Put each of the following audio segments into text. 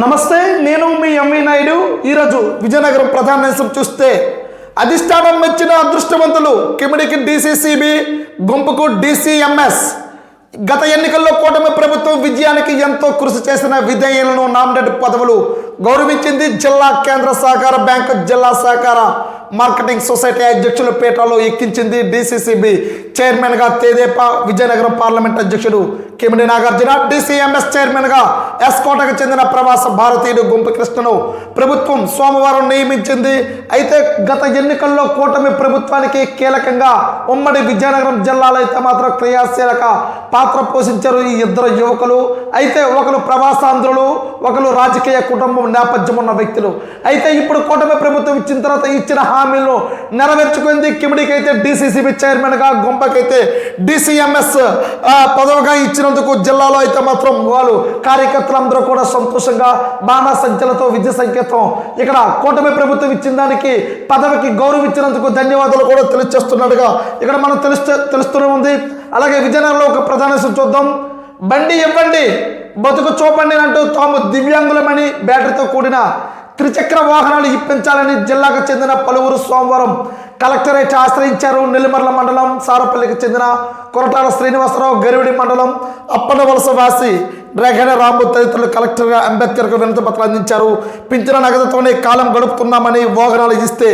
నమస్తే నేను మీ ఎంవి నాయుడు. ఈరోజు విజయనగరం ప్రధాన నిరసన చూస్తే అధిష్టానం మెచ్చిన అదృష్టవంతులు కిమిడికి డీసీసీబీ గుంపుకు డీసీఎంఎస్ గత ఎన్నికల్లో కూటమి ప్రభుత్వం విజయానికి ఎంతో కృషి చేసిన విధేయులను నామినేట్ పదవులు గౌరవించింది జిల్లా కేంద్ర సహకార బ్యాంకు జిల్లా సహకార మార్కెటింగ్ సొసైటీ అధ్యక్షుల పేటలో ఎక్కించింది డీసీసీబీ చైర్మన్గా తేదేపా విజయనగరం పార్లమెంట్ అధ్యక్షుడు కిమిడి నాగార్జున. డీసీఎంఎస్ చైర్మన్గా ఎస్ కోటకు చెందిన ప్రవాస భారతీయుడు గుంపు కృష్ణను ప్రభుత్వం సోమవారం నియమించింది. అయితే గత ఎన్నికల్లో కూటమి ప్రభుత్వానికి కీలకంగా ఉమ్మడి విజయనగరం జిల్లాలో అయితే మాత్రం క్రియాశీలక పాత్ర పోషించారు ఈ ఇద్దరు యువకులు. అయితే ఒకరు ప్రవాసాంధ్రులు ఒకరు రాజకీయ కుటుంబం నేపథ్యం ఉన్న వ్యక్తులు. అయితే ఇప్పుడు కూటమి ప్రభుత్వం ఇచ్చిన తర్వాత ఇచ్చిన హామీలను నెరవేర్చుకుంది కిమిడికైతే డిసిసిబి డీసీసీబీ చైర్మన్గా గుంపకైతే డిసిఎంఎస్ పదవిగా ఇచ్చినందుకు జిల్లాలో అయితే మాత్రం వాళ్ళు కార్యకర్తలందరూ కూడా సంతోషంగా బాణ సంఖ్యలతో విద్య సంకేతం. ఇక్కడ కూటమి ప్రభుత్వం ఇచ్చిన దానికి పదవికి గౌరవం ఇచ్చినందుకు ధన్యవాదాలు కూడా తెలియచేస్తున్నట్టుగా ఇక్కడ మనం తెలుస్తూ తెలుస్తూనే ఉంది. అలాగే విజయనగరంలో ఒక ప్రధాన చూద్దాం. బండి ఇవ్వండి బతుకు చూపండి అంటూ తాము దివ్యాంగులమని బ్యాటరీతో కూడిన త్రిచక్ర వాహనాలు ఇప్పించాలని జిల్లాకు చెందిన పలువురు సోమవారం కలెక్టరేట్ ఆశ్రయించారు. నెల్లిమర్ల మండలం సారపల్లికి చెందిన కొరటాల శ్రీనివాసరావు గరివిడి మండలం అప్పనవలస వాసి రేఖన రాంబు తదితరులు కలెక్టర్గా అంబేద్కర్కు వినతి పత్రం అందించారు. పింఛన నగదుతోనే కాలం గడుపుతున్నామని వాహనాలు ఇస్తే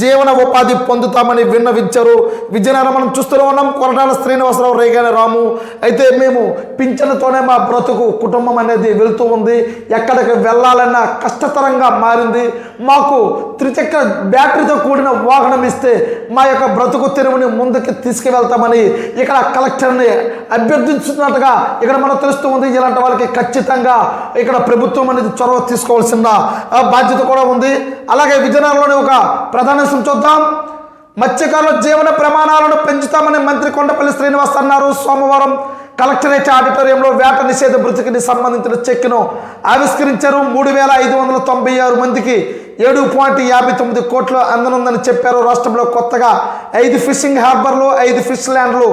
జీవన ఉపాధి పొందుతామని విన్నవించారు. విజయనగరం మనం చూస్తూనే ఉన్నాం. కొరటాల శ్రీనివాసరావు రేఖన రాము. అయితే మేము పింఛన్తోనే మా బ్రతుకు కుటుంబం అనేది వెళుతూ ఉంది. ఎక్కడికి వెళ్ళాలన్నా కష్టతరంగా మారింది. మాకు త్రిచక్ర బ్యాటరీతో కూడిన వాహనం ఇస్తే మా యొక్క బ్రతుకు తెరువుని ముందుకు తీసుకువెళ్తామని ఇక్కడ కలెక్టర్ని అభ్యర్థించుతున్నట్టుగా ఇక్కడ మనకు తెలుస్తూ ఉంది ఇలాంటి వాళ్ళకి ఖచ్చితంగా ఇక్కడ ప్రభుత్వం అనేది చొరవ తీసుకోవాల్సిన బాధ్యత కూడా ఉంది. అలాగే విజయనగరంలోని ఒక ప్రధాన చూద్దాం. మత్స్యకారుల జీవన ప్రమాణాలను పెంచుతామని మంత్రి కొండపల్లి శ్రీనివాస్ అన్నారు. సోమవారం కలెక్టరేట్ ఆడిటోరియంలో వేట నిషేధ బృతికి సంబంధించిన చెక్ను ఆవిష్కరించారు. మూడు వేల ఐదు వందల తొంభై ఆరు మందికి ఏడు పాయింట్ యాభై తొమ్మిది కోట్లు అందనుందని చెప్పారు రాష్ట్రంలో కొత్తగా. ఐదు ఫిషింగ్ హార్బర్లు ఐదు ఫిష్ ల్యాండ్లు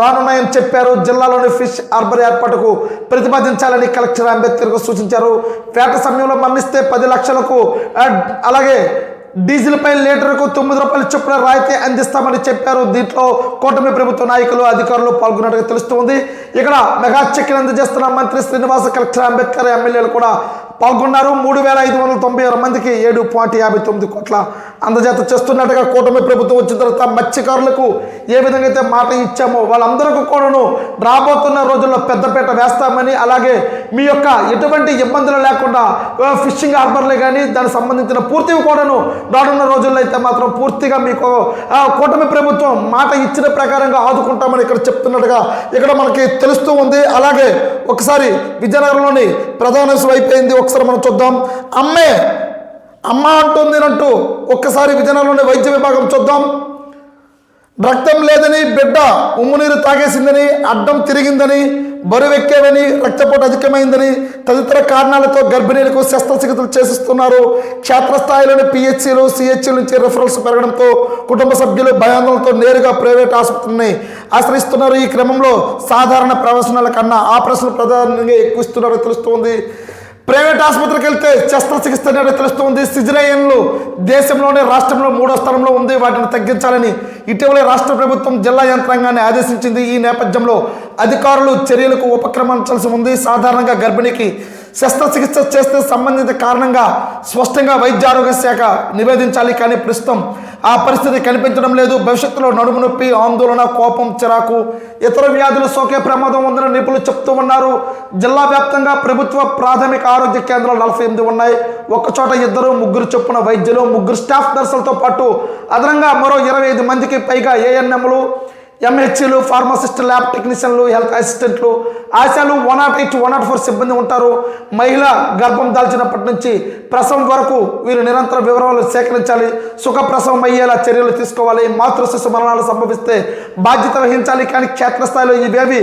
రానున్నాయని చెప్పారు జిల్లాలోని ఫిష్ హార్బర్ ఏర్పాటుకు ప్రతిపాదించాలని కలెక్టర్ అంబేద్కర్కు సూచించారు. పేట సమయంలో మరణిస్తే పది లక్షలకు అలాగే అలాగే డీజిల్పై లీటర్కు తొమ్మిది రూపాయల చొప్పున రాయితీ అందిస్తామని చెప్పారు. దీంట్లో కూటమి ప్రభుత్వ నాయకులు అధికారులు పాల్గొన్నట్టుగా తెలుస్తుంది. ఇక్కడ మెగా చెక్కిని అందజేస్తున్న మంత్రి శ్రీనివాస కలెక్టర్ అంబేద్కర్ ఎమ్మెల్యేలు కూడా పాల్గొన్నారు. మూడు వేల ఐదు వందల తొంభై ఆరు మందికి ఏడు పాయింట్ యాభై తొమ్మిది కోట్ల అందజేత చేస్తున్నట్టుగా కూటమి ప్రభుత్వం వచ్చిన తర్వాత మత్స్యకారులకు ఏ విధంగా అయితే మాట ఇచ్చామో వాళ్ళందరికీ కూడాను రాబోతున్న రోజుల్లో పెద్దపేట వేస్తామని అలాగే మీ యొక్క ఎటువంటి ఇబ్బందులు లేకుండా ఫిషింగ్ హార్బర్లే కానీ దానికి సంబంధించిన పూర్తివి కూడాను రానున్న రోజుల్లో అయితే మాత్రం పూర్తిగా మీకు కూటమి ప్రభుత్వం మాట ఇచ్చిన ప్రకారంగా ఆదుకుంటామని ఇక్కడ చెప్తున్నట్టుగా ఇక్కడ మనకి తెలుస్తూ ఉంది. అలాగే ఒకసారి విజయనగరంలోని ప్రధాన అయిపోయింది ఒకసారి మనం చూద్దాం. అమ్మే అమ్మ అంటుంది అంటూ ఒక్కసారి విజయనగరంలోని వైద్య విభాగం చూద్దాం. రక్తం లేదని బిడ్డ ఉమ్మునీరు తాగేసిందని అడ్డం తిరిగిందని బరువెక్కేవని రక్తపోటు అధికమైందని తదితర కారణాలతో గర్భిణీలకు శస్త్రచికిత్సలు చేసిస్తున్నారు. క్షేత్రస్థాయిలోని పిహెచ్సిలు సిహెచ్సి నుంచి రెఫరల్స్ పెరగడంతో కుటుంబ సభ్యులు భయాందోళనతో నేరుగా ప్రైవేట్ ఆసుపత్రిని ఆశ్రయిస్తున్నారు. ఈ క్రమంలో సాధారణ ప్రవేశనాల కన్నా ఆపరేషన్లు ప్రధానంగా ఎక్కువ ఇస్తున్నారో తెలుస్తుంది. ప్రైవేట్ ఆసుపత్రికి వెళ్తే శస్త్రచికిత్స అనేది తెలుస్తుంది. సిజరేయన్లు దేశంలోనే రాష్ట్రంలో మూడో స్థానంలో ఉంది. వాటిని తగ్గించాలని ఇటీవలే రాష్ట్ర ప్రభుత్వం జిల్లా యంత్రాంగాన్ని ఆదేశించింది. ఈ నేపథ్యంలో అధికారులు చర్యలకు ఉపక్రమించాల్సి ఉంది. సాధారణంగా గర్భిణికి శస్త్రచికిత్స చేస్తే సంబంధిత కారణంగా స్పష్టంగా వైద్య ఆరోగ్య శాఖ నివేదించాలి కానీ ప్రస్తుతం ఆ పరిస్థితి కనిపించడం లేదు. భవిష్యత్తులో నడుము నొప్పి ఆందోళన కోపం చిరాకు ఇతర వ్యాధులు సోకే ప్రమాదం ఉందని నిపుణులు చెప్తూ ఉన్నారు. జిల్లా వ్యాప్తంగా ప్రభుత్వ ప్రాథమిక ఆరోగ్య కేంద్రాలు నలభై ఎనిమిది ఉన్నాయి. ఒక్కచోట ఇద్దరు ముగ్గురు చొప్పున వైద్యులు ముగ్గురు స్టాఫ్ నర్సులతో పాటు అదనంగా మరో ఇరవై ఐదు మందికి పైగా ఏఎన్ఎంలు ఎంహెచ్లు ఫార్మసిస్ట్ ల్యాబ్ టెక్నీషియన్లు హెల్త్ అసిస్టెంట్లు ఆశాలు one nought eight one nought four సిబ్బంది ఉంటారు. మహిళ గర్భం దాల్చినప్పటి నుంచి ప్రసవం వరకు వీరు నిరంతర వివరాలు సేకరించాలి. సుఖ ప్రసవం అయ్యేలా చర్యలు తీసుకోవాలి. మాతృ శిశు మరణాలు సంభవిస్తే బాధ్యత వహించాలి. కానీ క్షేత్రస్థాయిలో ఇవేవి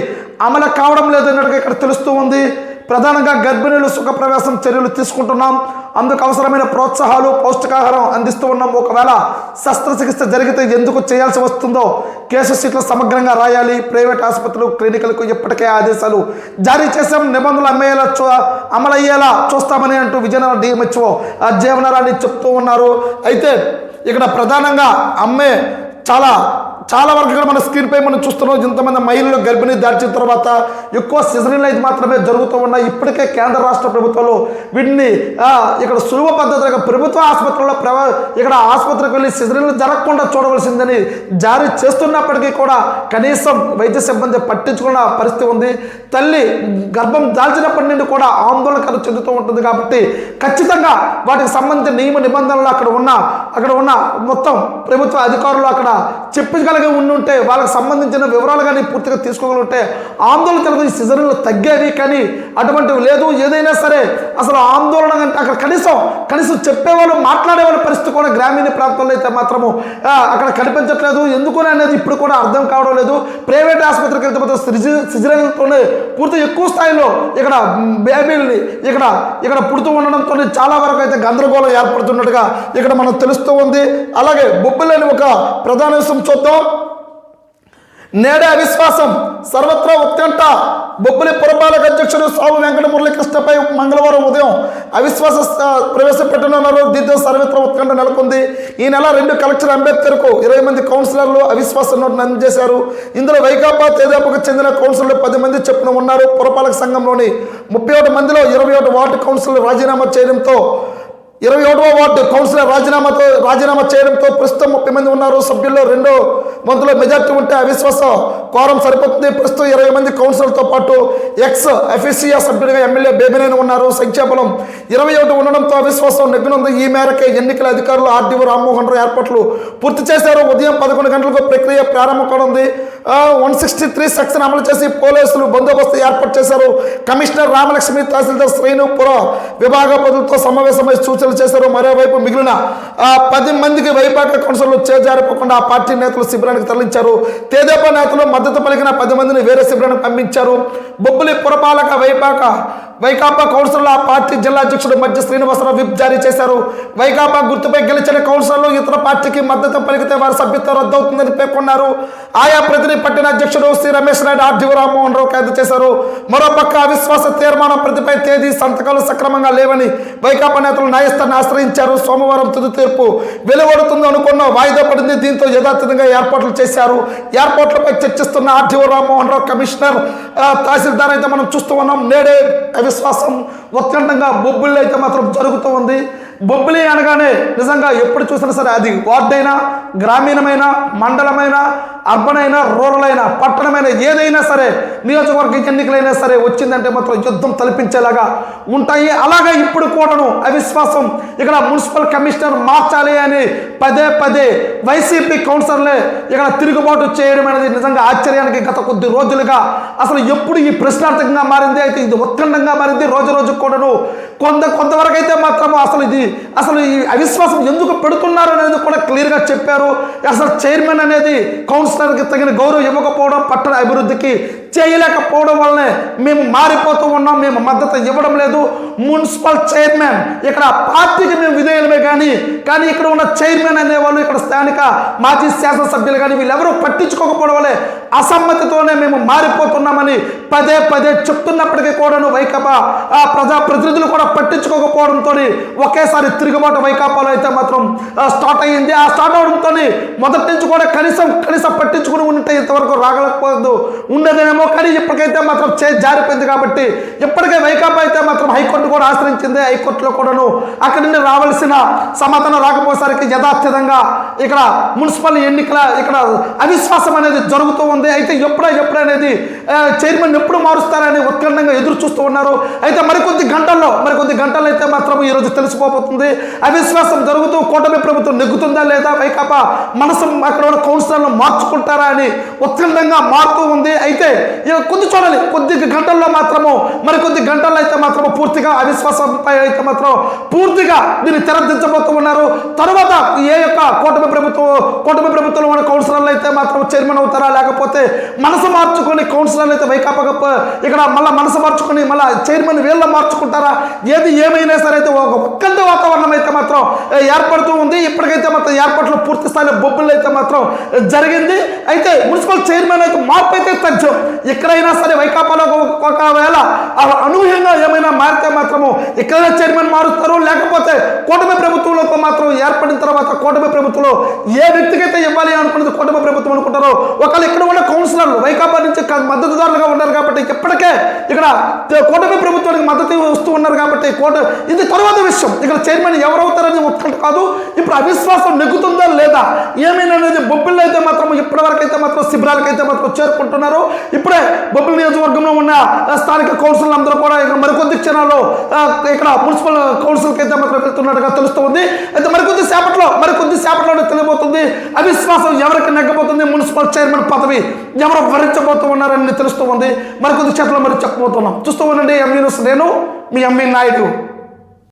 అమలు కావడం లేదు అన్నట్టుగా ఇక్కడ తెలుస్తూ ఉంది. ప్రధానంగా గర్భిణీలు సుఖప్రవేశం చర్యలు తీసుకుంటున్నాం. అందుకు అవసరమైన ప్రోత్సాహాలు పౌష్టికాహారం అందిస్తూ ఉన్నాం. ఒకవేళ శస్త్రచికిత్స జరిగితే ఎందుకు చేయాల్సి వస్తుందో కేసు సీట్లు సమగ్రంగా రాయాలి. ప్రైవేట్ ఆసుపత్రులు క్లినికలకు ఇప్పటికే ఆదేశాలు జారీ చేసాం నిబంధనలు అమ్మేలా చూ అమలయ్యేలా చూస్తామని అంటూ విజయనగరం డిఎంహెచ్ఓ జీవనరాన్ని చెప్తూ ఉన్నారు. అయితే ఇక్కడ ప్రధానంగా అమ్మే చాలా చాలా వరకు ఇక్కడ మన స్క్రీన్ పై మనం చూస్తున్నాం ఇంతమంది మహిళలు గర్భిణీ దాల్చిన తర్వాత ఎక్కువ సిజరీన్లు అయితే మాత్రమే జరుగుతూ ఉన్నాయి ఇప్పటికే కేంద్ర రాష్ట్ర ప్రభుత్వాలు వీటిని ఇక్కడ సులభ పద్ధతిగా ప్రభుత్వ ఆసుపత్రుల్లో ప్రవ ఇక్కడ ఆసుపత్రికి వెళ్ళి సిజరీన్లు జరగకుండా చూడవలసిందని జారీ చేస్తున్నప్పటికీ కూడా కనీసం వైద్య సిబ్బంది పట్టించుకున్న పరిస్థితి ఉంది. తల్లి గర్భం దాల్చినప్పటి నుండి కూడా ఆందోళన చెందుతూ ఉంటుంది కాబట్టి ఖచ్చితంగా వాటికి సంబంధించిన నియమ నిబంధనలు అక్కడ ఉన్న అక్కడ ఉన్న మొత్తం ప్రభుత్వ అధికారులు అక్కడ చెప్పగలిగి ఉండుంటే వాళ్ళకి సంబంధించిన వివరాలు కానీ పూర్తిగా తీసుకోగలిగితే ఆందోళన కలుగు ఈ తగ్గేవి కానీ అటువంటివి లేదు. ఏదైనా సరే అసలు ఆందోళన అంటే అక్కడ కనీసం కనీసం చెప్పేవాళ్ళు మాట్లాడేవాళ్ళ పరిస్థితి కూడా గ్రామీణ ప్రాంతాల్లో అయితే మాత్రము అక్కడ కనిపించట్లేదు. ఎందుకు అనేది ఇప్పుడు కూడా అర్థం కావడం లేదు. ప్రైవేట్ ఆసుపత్రికి వెళ్తే మాత్రం సిజరన్లతోనే పూర్తి ఎక్కువ స్థాయిలో ఇక్కడ మ్, బేబీల్ని ఇక్కడ ఇక్కడ పుడుతూ ఉండడంతో చాలా వరకు అయితే గందరగోళం ఏర్పడుతున్నట్టుగా ఇక్కడ మనం తెలుస్తూ ఉంది. అలాగే బొబ్బులేని ఒక ప్రధాన విషయం చూద్దాం. నేడే అవిశ్వాసం సర్వత్రా ఉత్కంఠ. బొబ్బులి పురపాలక అధ్యక్షుడు సాగు వెంకట మురళీకృష్ణపై మంగళవారం ఉదయం అవిశ్వాస ప్రవేశపెట్టనున్నారు. దీంతో సర్వత్రా ఉత్కంఠ నెలకొంది. ఈ నెల రెండు కలెక్టర్ అంబేద్కర్కు ఇరవై మంది కౌన్సిలర్లు అవిశ్వాస నోటును అందజేశారు. ఇందులో వైకాపా తేదాపుకు చెందిన కౌన్సిలర్లు పది మంది చెప్పున ఉన్నారు. పురపాలక సంఘంలోని ముప్పై ఒకటి మందిలో ఇరవై ఒకటి వార్డు కౌన్సిలర్ రాజీనామా చేయడంతో ఇరవై ఒకటవ వార్డు కౌన్సిలర్ రాజీనామాతో రాజీనామా చేయడంతో ప్రస్తుతం ముప్పై మంది ఉన్నారు. సభ్యుల్లో రెండో వంతులో మెజార్టీ ఉంటే అవిశ్వాస కోరం సరిపోతుంది. ప్రస్తుతం ఇరవై మంది కౌన్సిలర్తో పాటు ఎక్స్ అఫీసియా సభ్యుడిగా ఎమ్మెల్యే బేబినేని ఉన్నారు. సంఖ్యాబలం ఇరవై ఒకటి ఉండడంతో అవిశ్వాసం నెగ్గునుంది. ఈ మేరకే ఎన్నికల అధికారులు ఆర్డీఓ రామ్మోహన్ రావు ఏర్పాట్లు పూర్తి చేశారు. ఉదయం పదకొండు గంటలకు ప్రక్రియ ప్రారంభం కానుంది. వన్ సిక్స్టీ త్రీ సెక్షన్ అమలు చేసి పోలీసులు బందోబస్తు ఏర్పాటు చేశారు. కమిషనర్ రామలక్ష్మి తహసీల్దార్ శ్రేణు పుర విభాగ పదులతో సమావేశమై సూచనలు చేశారు మరోవైపు మిగిలిన ఆ, పది మందికి వైపాక కౌన్సిల్లో చేజారిపోకుండా ఆ పార్టీ నేతలు శిబిరానికి తరలించారు. తేదేపా నేతలు మద్దతు పలికిన పది మందిని వేరే శిబిరానికి పంపించారు. బొబ్బులి పురపాలక వైపాక వైకాపా కౌన్సిల్లో ఆ పార్టీ జిల్లా అధ్యక్షుడు మధ్య శ్రీనివాసరావు విప్ జారీ చేశారు. వైకాపా గుర్తుపై గెలిచిన కౌన్సిల్లో ఇతర పార్టీకి మద్దతు పలికితే వారి సభ్యత్వం రద్దవుతుందని పేర్కొన్నారు. ఆయా ప్రతిని పట్టిన అధ్యక్షుడు శ్రీ రమేష్ నాయుడు ఆర్డీఓ రామ్మోహన్ రావు ఖైదు చేశారు. మరోపక్క అవిశ్వాస తీర్మానం ప్రతిపై తేదీ సంతకాలు సక్రమంగా లేవని వైకాపా నేతలు న్యాయస్థాన్ని ఆశ్రయించారు. సోమవారం తుది తీర్పు వెలువడుతుంది అనుకున్న వాయిదా పడింది. దీంతో యథాతథంగా ఏర్పాట్లు చేశారు. ఏర్పాట్లపై చర్చిస్తున్న ఆర్డీఓ రామ్మోహన్ రావు కమిషనర్ తహసీల్దార్ అయితే మనం చూస్తూ ఉన్నాం. నేడే అవిశ్వాసం ఉత్కంఠంగా బొబ్బుళ్ళు అయితే మాత్రం జరుగుతూ ఉంది. బొబ్బిలి అనగానే నిజంగా ఎప్పుడు చూసినా సరే అది వార్డైనా గ్రామీణమైన మండలమైన అర్బన్ అయినా రూరల్ అయినా పట్టణమైన ఏదైనా సరే నియోజకవర్గ ఎన్నికలైనా సరే వచ్చిందంటే మాత్రం యుద్ధం తలపించేలాగా ఉంటాయి. అలాగే ఇప్పుడు కూడాను అవిశ్వాసం. ఇక్కడ మున్సిపల్ కమిషనర్ మార్చాలి అని పదే పదే వైసీపీ కౌన్సిలర్లే ఇక్కడ తిరుగుబాటు చేయడం అనేది నిజంగా ఆశ్చర్యానికి గత కొద్ది రోజులుగా అసలు ఎప్పుడు ఈ ప్రశ్నార్థకంగా మారింది? అయితే ఇది ఉత్కంఠంగా మారింది. రోజు రోజు కూడాను కొంత కొంతవరకు అయితే మాత్రం అసలు ఇది అసలు ఈ అవిశ్వాసం ఎందుకు పెడుతున్నారు అనేది కూడా క్లియర్గా చెప్పారు. అసలు చైర్మన్ అనేది కౌన్సిలర్కి తగిన గౌరవం ఇవ్వకపోవడం పట్టణ అభివృద్ధికి చేయలేకపోవడం వల్లనే మేము మారిపోతూ ఉన్నాం మేము మద్దతు ఇవ్వడం లేదు. మున్సిపల్ చైర్మన్ ఇక్కడ పార్టీకి మేము విధేయులమే కానీ కానీ ఇక్కడ ఉన్న చైర్మన్ అనేవాళ్ళు ఇక్కడ స్థానిక మాజీ శాసనసభ్యులు కానీ వీళ్ళెవరూ పట్టించుకోకపోవడం వల్లే అసమ్మతితోనే మేము మారిపోతున్నామని పదే పదే చెప్తున్నప్పటికీ కూడాను వైకాపా ఆ ప్రజా ప్రతినిధులు కూడా పట్టించుకోకపోవడంతో ఒకేసారి తిరుగుబాటు వైకాపాలో అయితే మాత్రం స్టార్ట్ అయ్యింది. ఆ స్టార్ట్ అవడంతో మొదటి నుంచి కూడా కనీసం కనీసం పట్టించుకుని ఉంటే ఇంతవరకు రాగలకపోదు. ఉండదేమో కానీ ఇప్పటికైతే మాత్రం చే జారిపోయింది కాబట్టి ఇప్పటికే వైకాపా అయితే మాత్రం హైకోర్టు కూడా ఆశ్రయించింది. హైకోర్టులో కూడాను అక్కడి నుండి రావాల్సిన సమాధానం రాకపోయేసరికి యథార్థంగా ఇక్కడ మున్సిపల్ ఎన్నికల ఇక్కడ అవిశ్వాసం అనేది జరుగుతూ ఉంది అయితే ఎప్పుడో ఎప్పుడు అనేది చైర్మన్ ఎప్పుడు మారుస్తారని ఉత్కంఠంగా ఎదురు చూస్తూ ఉన్నారు. అయితే మరికొద్ది గంటల్లో మరికొద్ది గంటల్లో అయితే మాత్రం ఈరోజు తెలిసిపోతుంది అవిశ్వాసం జరుగుతూ కూటమి ప్రభుత్వం నెగ్గుతుందా లేదా? వైకాపా మనసు అక్కడ ఉన్న కౌన్సిలర్లు మార్చుకుంటారా అని ఉత్కంఠంగా మారుతూ ఉంది. అయితే కొద్ది చూడాలి. కొద్ది గంటల్లో మాత్రము మరికొద్ది గంటల్లో అయితే మాత్రం పూర్తిగా అవిశ్వాసంపై అయితే మాత్రం పూర్తిగా దీన్ని తెరదించబోతూ ఉన్నారు. తర్వాత ఏ యొక్క కూటమి ప్రభుత్వం కూటమి ప్రభుత్వంలో ఉన్న కౌన్సిలర్లు అయితే మాత్రం చైర్మన్ అవుతారా? లేకపోతే మనసు మార్చుకొని కౌన్సిలర్లు అయితే వైకాపా ఇక్కడ మళ్ళీ మనసు మార్చుకొని మళ్ళీ చైర్మన్ వీళ్ళ మార్చుకుంటారా? ఏది ఏమైనా సరే అయితే ఒక ఒక్కంత వాతావరణం అయితే మాత్రం ఏర్పడుతూ ఉంది. ఇప్పటికైతే మాత్రం ఏర్పాట్లు పూర్తి స్థాయిలో బొబ్బులు అయితే మాత్రం జరిగింది. అయితే మున్సిపల్ చైర్మన్ అయితే మార్పు అయితే తథ్యం ఎక్కడైనా సరే వైకాపాలో ఒకవేళ అనూహ్యంగా ఏమైనా మారితే మాత్రము ఎక్కడైనా చైర్మన్ మారుస్తారు. లేకపోతే కూటమి ప్రభుత్వంలో మాత్రం ఏర్పడిన తర్వాత కూటమి ప్రభుత్వంలో ఏ వ్యక్తికైతే ఇవ్వాలి అనుకున్నది కూటమి ప్రభుత్వం అనుకుంటారో ఒకవేళ ఇక్కడ ఉన్న కౌన్సిలర్లు వైకాపా నుంచి మద్దతుదారులుగా ఉన్నారు కాబట్టి ఇప్పటికే ఇక్కడ కూటమి ప్రభుత్వానికి మద్దతు వస్తూ ఉన్నారు కాబట్టి కోట ఇది తర్వాత విషయం. ఇక్కడ చైర్మన్ ఎవరవుతారని ఉత్కంఠ కాదు. ఇప్పుడు అవిశ్వాసం నెగ్గుతుందా లేదా? ఏమైనా బొబ్బిళ్ళు అయితే మాత్రం ఇప్పటి వరకు అయితే మాత్రం శిబిరాలకైతే మాత్రం చేరుకుంటున్నారు. ఇప్పుడే బొబ్బిలి నియోజకవర్గంలో ఉన్న స్థానిక కౌన్సిల్ అందరూ కూడా ఇక్కడ మరికొద్ది క్షణాల్లో ఆ, ఇక్కడ మున్సిపల్ కౌన్సిల్కి అయితే మాత్రం వెళ్తున్నట్టుగా తెలుస్తుంది. అయితే మరికొద్ది సేపట్లో మరికొద్ది సేపట్లోనే తెలియబోతుంది. అవిశ్వాసం ఎవరికి నెగ్గబోతుంది? మున్సిపల్ చైర్మన్ పదవి. ఎవరు భరించబోతూ ఉన్నారని తెలుస్తూ ఉంది. మరికొద్ది చేతులు మరి చెప్పబోతున్నాం చూస్తూ ఉండండి ఎంఈ నేను మీ ఎంఈ నాయుడు.